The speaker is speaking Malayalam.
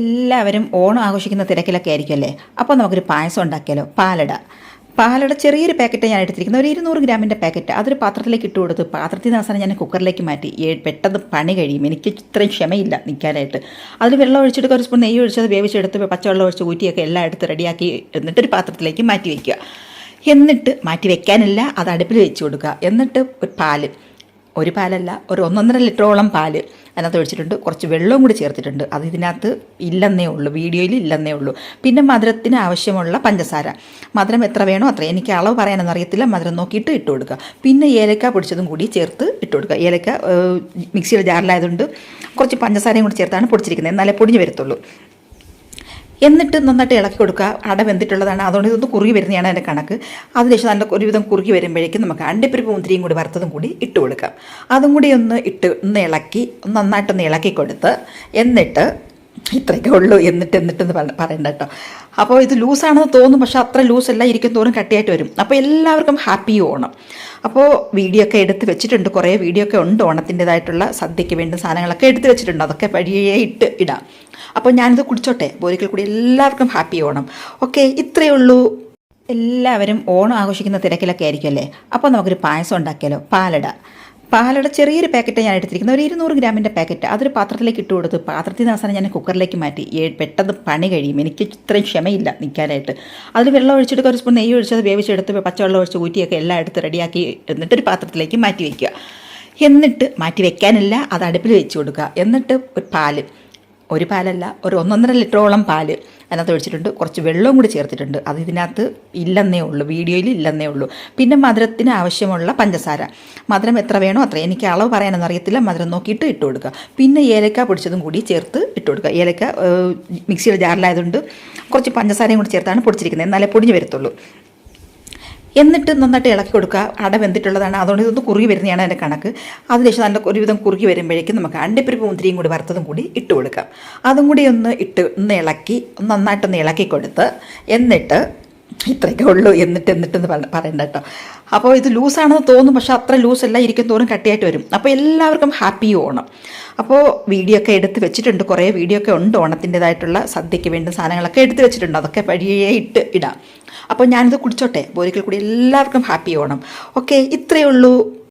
എല്ലാവരും ഓണം ആഘോഷിക്കുന്ന തിരക്കിലൊക്കെ ആയിരിക്കുമല്ലേ? അപ്പോൾ നമുക്കൊരു പായസം ഉണ്ടാക്കിയാലോ? പാലട. പാലട ചെറിയൊരു പാക്കറ്റ് ഞാൻ എടുത്തിരിക്കുന്നത്. ഒരു ഇരുന്നൂറ് ഗ്രാമിന്റെ പാക്കറ്റ്. അതൊരു പാത്രത്തിലേക്ക് ഇട്ട് കൊടുത്ത് പാത്രത്തിൽ നിന്ന് അവസാനം ഞാൻ കുക്കറിലേക്ക് മാറ്റി. പെട്ടെന്ന് പണി കഴിയും. എനിക്ക് ഇത്രയും ക്ഷമയില്ല നിൽക്കാനായിട്ട്. അതിൽ വെള്ളം ഒഴിച്ചെടുക്കുക ഒരു സ്പൂൺ നെയ്യ് ഒഴിച്ചത് വേവിച്ചെടുത്ത് പച്ചവെള്ളം ഒഴിച്ച് ഊറ്റിയൊക്കെ എല്ലാം എടുത്ത് റെഡിയാക്കി എന്നിട്ടൊരു പാത്രത്തിലേക്ക് മാറ്റി വയ്ക്കുക എന്നിട്ട് മാറ്റി വെക്കാനില്ല അത് അടുപ്പിൽ വെച്ച് കൊടുക്കുക. എന്നിട്ട് ഒരു പാൽ. ഒരു പാലല്ല ഒരു ഒന്നൊന്നര ലിറ്ററോളം പാൽ അതിനകത്ത് ഒഴിച്ചിട്ടുണ്ട്. കുറച്ച് വെള്ളവും കൂടി ചേർത്തിട്ടുണ്ട്. അത് ഇതിനകത്ത് ഇല്ലെന്നേ ഉള്ളൂ വീഡിയോയിൽ ഇല്ലെന്നേ ഉള്ളൂ. പിന്നെ മധുരത്തിന് ആവശ്യമുള്ള പഞ്ചസാര. മധുരം എത്ര വേണോ അത്ര എനിക്ക് അളവ് പറയാനൊന്നും അറിയത്തില്ല. മധുരം നോക്കിയിട്ട് ഇട്ട് കൊടുക്കുക. പിന്നെ ഏലക്ക പൊടിച്ചതും കൂടി ചേർത്ത് ഇട്ട് കൊടുക്കുക. ഏലക്ക മിക്സിയുടെ ജാറിലായതുകൊണ്ട് കുറച്ച് പഞ്ചസാരയും കൂടി ചേർത്താണ് പൊടിച്ചിരിക്കുന്നത്. എന്നാലേ പൊടിഞ്ഞ് വരത്തുള്ളൂ. എന്നിട്ട് നന്നായിട്ട് ഇളക്കി കൊടുക്കുക. അട വെന്തിട്ടുള്ളതാണ്. അതുകൊണ്ട് ഇതൊന്ന് കുറുകി വരുന്നതാണ് എന്റെ കണക്ക്. അതിനുശേഷം നല്ല ഒരുവിധം കുറുകി വരുമ്പോഴേക്കും നമുക്ക് അണ്ടിപ്പരിപ്പ് മുന്തിരിയും കൂടി വറുത്തതും കൂടി ഇട്ട് കൊടുക്കാം. അതും കൂടി ഒന്ന് ഇട്ട് ഒന്ന് ഇളക്കി നന്നായിട്ടൊന്ന് ഇളക്കി കൊടുത്ത് എന്നിട്ട് ഇത്രയൊക്കെ ഉള്ളൂ എന്നിട്ട് എന്നിട്ടെന്ന് പറ- പറയണ്ട കേട്ടോ. അപ്പോൾ ഇത് ലൂസാണെന്ന് തോന്നും പക്ഷെ അത്ര ലൂസ് എല്ലാം ഇരിക്കും തോറും കട്ടിയായിട്ട് വരും. അപ്പോൾ എല്ലാവർക്കും ഹാപ്പി ഓണം. അപ്പോൾ വീഡിയോ ഒക്കെ എടുത്ത് വെച്ചിട്ടുണ്ട് കുറേ വീഡിയോ ഒക്കെ ഉണ്ട് ഓണത്തിന്റെതായിട്ടുള്ള സദ്യയ്ക്ക് വേണ്ട സാധനങ്ങളൊക്കെ എടുത്ത് വെച്ചിട്ടുണ്ട് അതൊക്കെ വഴിയേ ഇട്ട് ഇടാം. അപ്പോൾ ഞാനിത് കുടിച്ചോട്ടെ ബോരിക്കൽ കൂടി എല്ലാവർക്കും ഹാപ്പി ഓണം. ഓക്കെ ഇത്രയേ ഉള്ളൂ. എല്ലാവരും ഓണം ആഘോഷിക്കുന്ന തിരക്കിലൊക്കെ ആയിരിക്കും അല്ലേ? അപ്പോൾ നമുക്കൊരു പായസം ഉണ്ടാക്കിയാലോ? പാലട. പാലട ചെറിയൊരു പാക്കറ്റ് ഞാൻ എടുത്തിരിക്കുന്നത്. ഒരു ഇരുന്നൂറ് ഗ്രാമിന്റെ പാക്കറ്റ് അതൊരു പാത്രത്തിലേക്ക് ഇട്ട് കൊടുത്ത് പാത്രത്തിൽ നിന്ന് അവസാനം ഞാൻ കുക്കറിലേക്ക് മാറ്റി. പെട്ടെന്ന് പണി കഴിയും. എനിക്ക് ഇത്രയും ക്ഷമയില്ല നിൽക്കാനായിട്ട്. അതിൽ വെള്ളം ഒഴിച്ചിട്ട് ഒരു സ്പൂൺ നെയ്യ് ഒഴിച്ചത് വേവിച്ചെടുത്ത് പച്ചവെള്ളം ഒഴിച്ച് ഊറ്റിയൊക്കെ എല്ലാം എടുത്ത് റെഡിയാക്കി എന്നിട്ടൊരു പാത്രത്തിലേക്ക് മാറ്റി വയ്ക്കുക എന്നിട്ട് മാറ്റി വെക്കാനില്ല അത് അടുപ്പിൽ വെച്ച് കൊടുക്കുക. എന്നിട്ട് ഒരു പാൽ. ഒരു പാലല്ല ഒരു ഒന്നൊന്നര ലിറ്ററോളം പാൽ അതിനകത്ത് ഒഴിച്ചിട്ടുണ്ട്. കുറച്ച് വെള്ളവും കൂടി ചേർത്തിട്ടുണ്ട്. അത് ഇതിനകത്ത് ഇല്ലെന്നേ ഉള്ളൂ വീഡിയോയിൽ ഇല്ലെന്നേ ഉള്ളൂ. പിന്നെ മധുരത്തിന് ആവശ്യമുള്ള പഞ്ചസാര. മധുരം എത്ര വേണോ അത്ര. എനിക്ക് അളവ് പറയാനൊന്നും അറിയത്തില്ല. മധുരം നോക്കിയിട്ട് ഇട്ട് കൊടുക്കുക. പിന്നെ ഏലക്ക പൊടിച്ചതും കൂടി ചേർത്ത് ഇട്ട് കൊടുക്കുക. ഏലക്ക മിക്സിയുടെ ജാറിലായതുകൊണ്ട് കുറച്ച് പഞ്ചസാരയും കൂടി ചേർത്താണ് പൊടിച്ചിരിക്കുന്നത്. എന്നാലേ പൊടിഞ്ഞ് വരത്തുള്ളൂ. എന്നിട്ട് നന്നായിട്ട് ഇളക്കി കൊടുക്കുക. അട വെന്തിട്ടുള്ളതാണ്. അതുകൊണ്ട് ഇതൊന്ന് കുറുകി വരുന്നതാണ് എന്റെ കണക്ക്. അതിനുശേഷം നല്ല ഒരുവിധം കുറുകി വരുമ്പോഴേക്കും നമുക്ക് അണ്ടിപ്പരിപ്പ് മുന്തിരിയും കൂടി വറുത്തതും കൂടി ഇട്ട് കൊടുക്കാം. അതും കൂടി ഒന്ന് ഇട്ട് ഒന്ന് ഇളക്കി നന്നായിട്ടൊന്ന് ഇളക്കി കൊടുത്ത് എന്നിട്ട് ഇത്രയൊക്കെ ഉള്ളൂ. എന്നിട്ട് എന്നിട്ടെന്ന് പറയണ്ട കേട്ടോ. അപ്പോൾ ഇത് ലൂസാണെന്ന് തോന്നും പക്ഷേ അത്ര അല്ല. ഇരിക്കും തോറും കട്ടിയായിട്ട് വരും. അപ്പോൾ എല്ലാവർക്കും ഹാപ്പി ഓണം. അപ്പോൾ വീഡിയോ ഒക്കെ എടുത്ത് വെച്ചിട്ടുണ്ട്. കുറേ വീഡിയോ ഒക്കെ ഉണ്ട് ഓണത്തിന്റെതായിട്ടുള്ള സദ്യയ്ക്ക് വേണ്ട സാധനങ്ങളൊക്കെ എടുത്ത് വെച്ചിട്ടുണ്ട്. അതൊക്കെ വഴിയേ ഇട്ട് ഇടാം. അപ്പോൾ ഞാനിത് കുടിച്ചോട്ടെ. ഒരിക്കൽ കൂടി എല്ലാവർക്കും ഹാപ്പി ഓണം ഓക്കെ ഇത്രയേ ഉള്ളൂ.